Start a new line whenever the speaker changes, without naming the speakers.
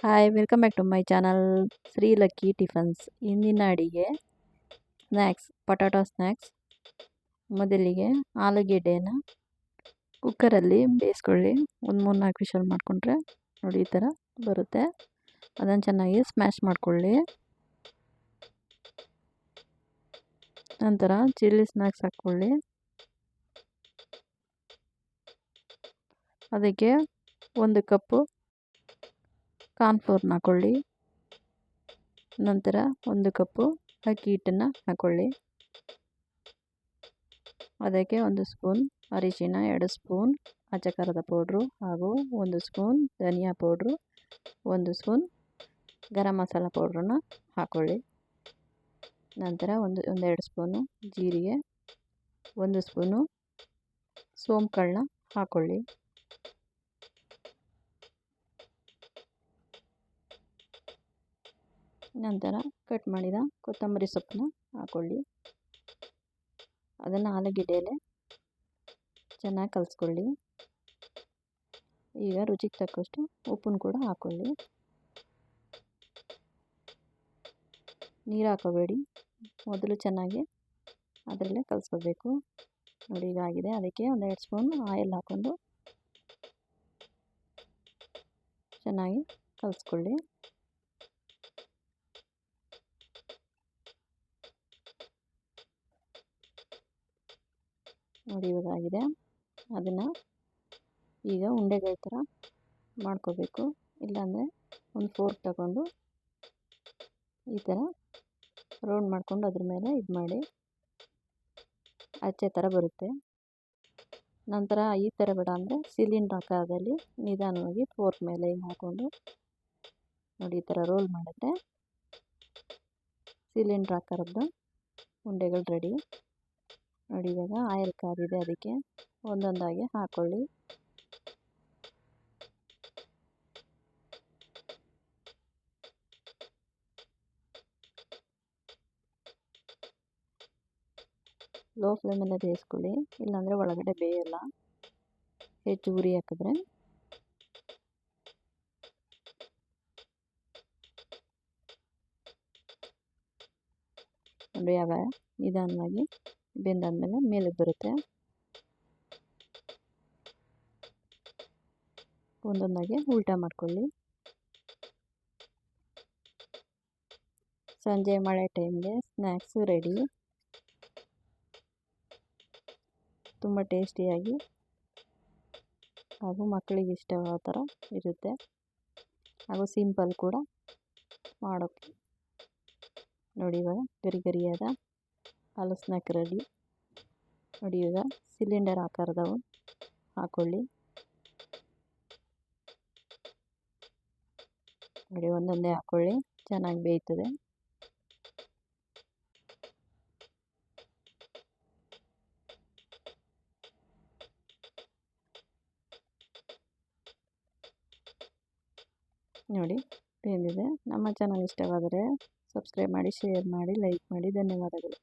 Hi welcome back to my channel Shri lucky tiffins ಇಂದಿನ ಅಡಿಗೆ snacks ಪಟಾಟೋ snacks ಮೊದಲಿಗೆ ಆಲೂಗೆಡ್ಡೆನ ಕುಕ್ಕರಲ್ಲಿ ಬೇಯಿಸ್ಕೊಳ್ಳಿ. ಒಂದು ಮೂರು ನಾಲ್ಕು ವಿಷಲ್ ಮಾಡಿಕೊಂಡ್ರೆ ನೋಡಿ ಈ ಥರ ಬರುತ್ತೆ. ಅದನ್ನು ಚೆನ್ನಾಗಿ ಸ್ಮ್ಯಾಶ್ ಮಾಡಿಕೊಳ್ಳಿ. ನಂತರ ಚಿಲ್ಲಿ ಸ್ನ್ಯಾಕ್ಸ್ ಹಾಕ್ಕೊಳ್ಳಿ. ಅದಕ್ಕೆ ಒಂದು ಕಪ್ಪು ಕಾರ್ನ್ಫ್ಲೋರ್ನ ಹಾಕ್ಕೊಳ್ಳಿ ನಂತರ ಒಂದು ಕಪ್ಪು ಅಕ್ಕಿ ಹಿಟ್ಟನ್ನು ಹಾಕ್ಕೊಳ್ಳಿ ಅದಕ್ಕೆ ಒಂದು ಸ್ಪೂನ್ ಅರಿಶಿನ ಎರಡು ಸ್ಪೂನ್ ಅಚಕಾರದ ಪೌಡ್ರು ಹಾಗೂ ಒಂದು ಸ್ಪೂನ್ ಧನಿಯಾ ಪೌಡ್ರು, ಒಂದು ಸ್ಪೂನ್ ಗರಂ ಮಸಾಲ ಪೌಡ್ರನ್ನ ಹಾಕ್ಕೊಳ್ಳಿ ನಂತರ ಒಂದು, ಒಂದೆರಡು ಸ್ಪೂನು ಜೀರಿಗೆ, ಒಂದು ಸ್ಪೂನು ಸೋಂಪು ಕಾಳನ್ನ ಹಾಕ್ಕೊಳ್ಳಿ ನಂತರ ಕಟ್ ಮಾಡಿದ ಕೊತ್ತಂಬರಿ ಸೊಪ್ಪನ್ನ ಹಾಕ್ಕೊಳ್ಳಿ ಅದನ್ನು ಆಲೂಗೆಡ್ಡೆಯಲ್ಲೇ ಚೆನ್ನಾಗಿ ಕಲಿಸ್ಕೊಳ್ಳಿ. ಈಗ ರುಚಿಗೆ ತಕ್ಕಷ್ಟು ಉಪ್ಪನ್ನು ಕೂಡ ಹಾಕ್ಕೊಳ್ಳಿ ನೀರು ಹಾಕೋಬೇಡಿ. ಮೊದಲು ಚೆನ್ನಾಗಿ ಅದರಲ್ಲೇ ಕಲಿಸ್ಕೋಬೇಕು. ನೋಡಿ ಈಗ ಆಗಿದೆ. ಅದಕ್ಕೆ ಒಂದು ಎರಡು ಸ್ಪೂನ್ ಆಯಿಲ್ ಹಾಕ್ಕೊಂಡು ಚೆನ್ನಾಗಿ ಕಲಿಸ್ಕೊಳ್ಳಿ. ನೋಡಿ ಇವಾಗ ಆಗಿದೆ ಅದನ್ನು ಈಗ ಉಂಡೆಗಳ ಥರ ಮಾಡ್ಕೋಬೇಕು. ಇಲ್ಲಾಂದರೆ ಒಂದು ಫೋರ್ಕ್ ತಗೊಂಡು ಈ ಥರ ರೌಂಡ್ ಮಾಡಿಕೊಂಡು ಅದ್ರ ಮೇಲೆ ಇದು ಮಾಡಿ ಅಚ್ಚೆ ಥರ ಬರುತ್ತೆ. ನಂತರ ಈ ಥರ ಬೇಡ ಅಂದರೆ ಸಿಲಿಂಡ್ರ್ ಆಕಾರದಲ್ಲಿ ನಿಧಾನವಾಗಿ ಫೋರ್ಕ್ ಮೇಲೆ ಹಿಂಗೆ ಹಾಕ್ಕೊಂಡು ನೋಡಿ ಈ ಥರ ರೋಲ್ ಮಾಡುತ್ತೆ ಸಿಲಿಂಡ್ರ್ ಆಕಾರದ್ದು ಉಂಡೆಗಳು ರೆಡಿ ನೋಡಿ ಇವಾಗ ಆಯಿಲ್ ಕಾದಿದೆ ಅದಕ್ಕೆ ಒಂದೊಂದಾಗಿ ಹಾಕೊಳ್ಳಿ. ಲೋ ಫ್ಲೇಮಲ್ಲೇ ಬೇಯಿಸ್ಕೊಳ್ಳಿ, ಇಲ್ಲಾಂದರೆ ಒಳಗಡೆ ಬೇಯಲ್ಲ. ಹೆಚ್ಚು ಉರಿ ಹಾಕಿದ್ರೆ. ನೋಡಿ ಯಾವ ನಿಧಾನವಾಗಿ ಬೆಂದಾದ್ಮೇಲೆ ಮೇಲೆ ಬರುತ್ತೆ. ಒಂದೊಂದಾಗಿ ಉಲ್ಟಾ ಮಾಡ್ಕೊಳ್ಳಿ. ಸಂಜೆ ಮಳೆ ಟೈಮ್ಗೆ ಸ್ನ್ಯಾಕ್ಸು ರೆಡಿ. ತುಂಬ ಟೇಸ್ಟಿಯಾಗಿ ಹಾಗೂ ಮಕ್ಕಳಿಗೆ ಇಷ್ಟವಾದ ಥರ ಇರುತ್ತೆ. ಹಾಗೂ ಸಿಂಪಲ್ ಕೂಡ ಮಾಡೋಕ್ಕೆ. ನೋಡಿ ಇವಾಗ ಗರಿ ಗರಿಯಾದ ಹಾಲು ಸ್ನ್ಯಾಕ್ ರೆಡಿ ನೋಡಿ ಈಗ ಸಿಲಿಂಡರ್ ಆಕಾರದವು ಹಾಕೊಳ್ಳಿ. ನೋಡಿ ಒಂದೊಂದೇ ಹಾಕೊಳ್ಳಿ, ಚೆನ್ನಾಗಿ ಬೇಯ್ತದೆ. ನೋಡಿ, ಬೆಂದಿದೆ. ನಮ್ಮ ಚಾನಲ್ ಇಷ್ಟವಾದರೆ ಸಬ್ಸ್ಕ್ರೈಬ್ ಮಾಡಿ ಶೇರ್ ಮಾಡಿ ಲೈಕ್ ಮಾಡಿ. ಧನ್ಯವಾದಗಳು.